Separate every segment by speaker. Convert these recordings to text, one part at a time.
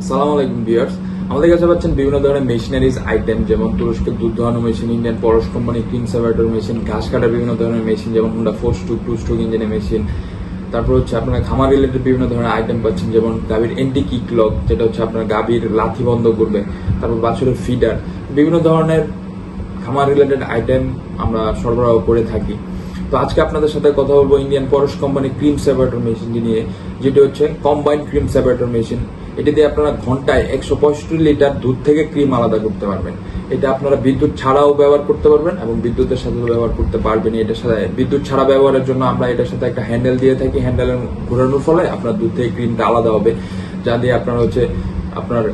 Speaker 1: আসসালামু আলাইকুম ভিউয়ার্স। আমাদের কাছে পাচ্ছেন বিভিন্ন ধরনের মেশিনারিজ আইটেম যেমন তুরস্কের দুধ দোহানো machine Indian Paras company cream separator machine ঘাস কাটার বিভিন্ন ধরনের মেশিন যেমন Honda four stroke two stroke ইঞ্জিনের মেশিন তারপর হচ্ছে আপনার খামার রিলেটেড বিভিন্ন ধরনের আইটেম পাচ্ছেন যেমন গাভীর এন্টি কিক লক যেটা হচ্ছে আপনার গাভীর লাথি বন্ধ করবে। তারপর বাছুরের ফিডার বিভিন্ন ধরনের খামার রিলেটেড আইটেম আমরা সরবরাহ করে থাকি। তো আজকে আপনাদের সাথে কথা বলব Indian Paras company cream separator মেশিনটি নিয়ে, যেটি হচ্ছে কম্বাইন্ড ক্রিম সেপারেটর মেশিন এটি দিয়ে আপনারা ঘন্টায় একশো পঁয়ষট্টি লিটার দুধ থেকে ক্রিম আলাদা করতে পারবেন। এটা আপনারা বিদ্যুৎ ছাড়াও ব্যবহার করতে পারবেন এবং বিদ্যুতের সাথে ব্যবহার করতে পারবেন এটার সাথে বিদ্যুৎ ছাড়া ব্যবহারের জন্য আমরা এটার সাথে একটা হ্যান্ডেল দিয়ে থাকি। হ্যান্ডেল ঘোরানোর ফলে আপনার দুধ থেকে ক্রিমটা আলাদা হবে। যা দিয়ে আপনারা হচ্ছে আপনার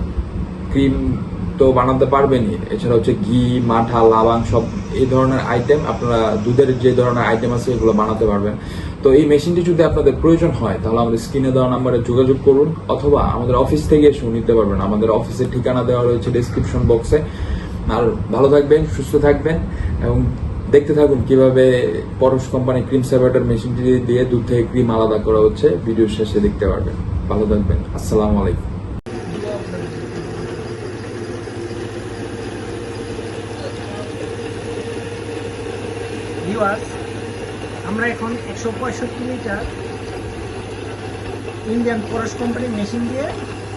Speaker 1: ক্রিম তো বানাতে পারবেনই। এছাড়া হচ্ছে ঘি, মাঠা, লাবাং সব এই ধরনের আইটেম আপনারা দুধের যে ধরনের আইটেম আছে এগুলো বানাতে পারবেন। তো এই মেশিনটি যদি আপনাদের প্রয়োজন হয়, তাহলে আমাদের স্ক্রিনে দেওয়া নাম্বারে যোগাযোগ করুন, অথবা আমাদের অফিস থেকে এসেও নিতে পারবেন। আমাদের অফিসের ঠিকানা দেওয়া রয়েছে ডিসক্রিপশন বক্সে আর ভালো থাকবেন, সুস্থ থাকবেন, এবং দেখতে থাকুন কীভাবে পরশ কোম্পানি ক্রিম সেপারেটর মেশিনটি দিয়ে দুধ থেকে ক্রিম আলাদা করা হচ্ছে। ভিডিও শেষে দেখতে পারবেন। ভালো থাকবেন। আসসালামু আলাইকুম।
Speaker 2: ভিউয়ার্স আমরা এখন একশো পঁয়ষট্টি লিটার ইন্ডিয়ান পরশ কোম্পানির মেশিন দিয়ে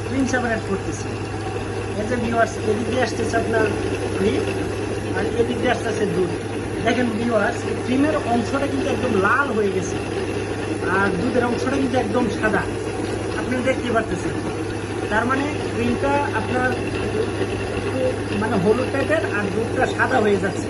Speaker 2: ক্রিম সেপারেট করতেছি। এতে ভিউয়ার্স এদিক দিয়ে আসতেছে আপনার ক্রিম আর এদিক দিয়ে আসতেছে দুধ। দেখেন ভিউয়ার্স ক্রিমের অংশটা কিন্তু একদম লাল হয়ে গেছে আর দুধের অংশটা কিন্তু একদম সাদা। আপনি দেখতে পারতেছেন। তার মানে ক্রিমটা আপনার মানে হলুদ টাইপের আর দুধটা সাদা হয়ে যাচ্ছে।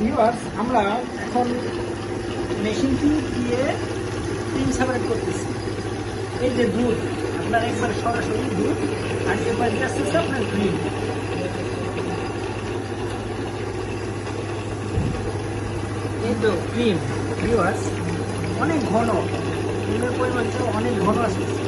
Speaker 2: ভিউয়ার্স আমরা এখন মেশিনটি দিয়ে ক্রিম সেপারেট করতেছি। এই যে দুধ আপনার একবার সরাসরি দুধ আর এবার আসতেছে আপনার ক্রিম এই তো ক্রিম ভিউয়ার্স অনেক ঘন। ক্রিমের পরিমাণটা অনেক ঘন আসতেছে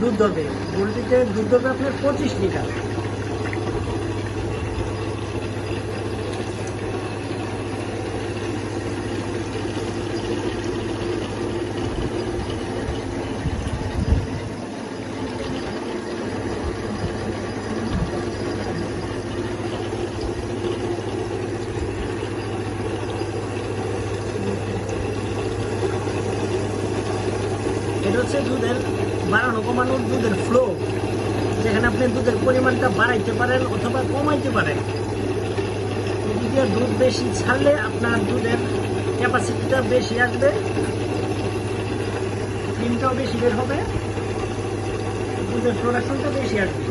Speaker 2: দুধ ধরবে বোলটিতে দুধ ধরবে আপনার পঁচিশ লিটার। এটা হচ্ছে দুধের বাড়ানো কমানোর দুধের ফ্লো যেখানে আপনি দুধের পরিমাণটা বাড়াইতে পারেন অথবা কমাইতে পারেন। দুধ বেশি ছাড়লে আপনার দুধের ক্যাপাসিটিটা বেশি আসবে ক্রিমটাও বেশি বের হবে, দুধের প্রোডাকশনটা বেশি আসবে।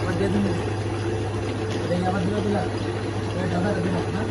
Speaker 2: আবার দিয়ে দিন দেখি আবার দিয়ে দিলাম দাদা দিলাম না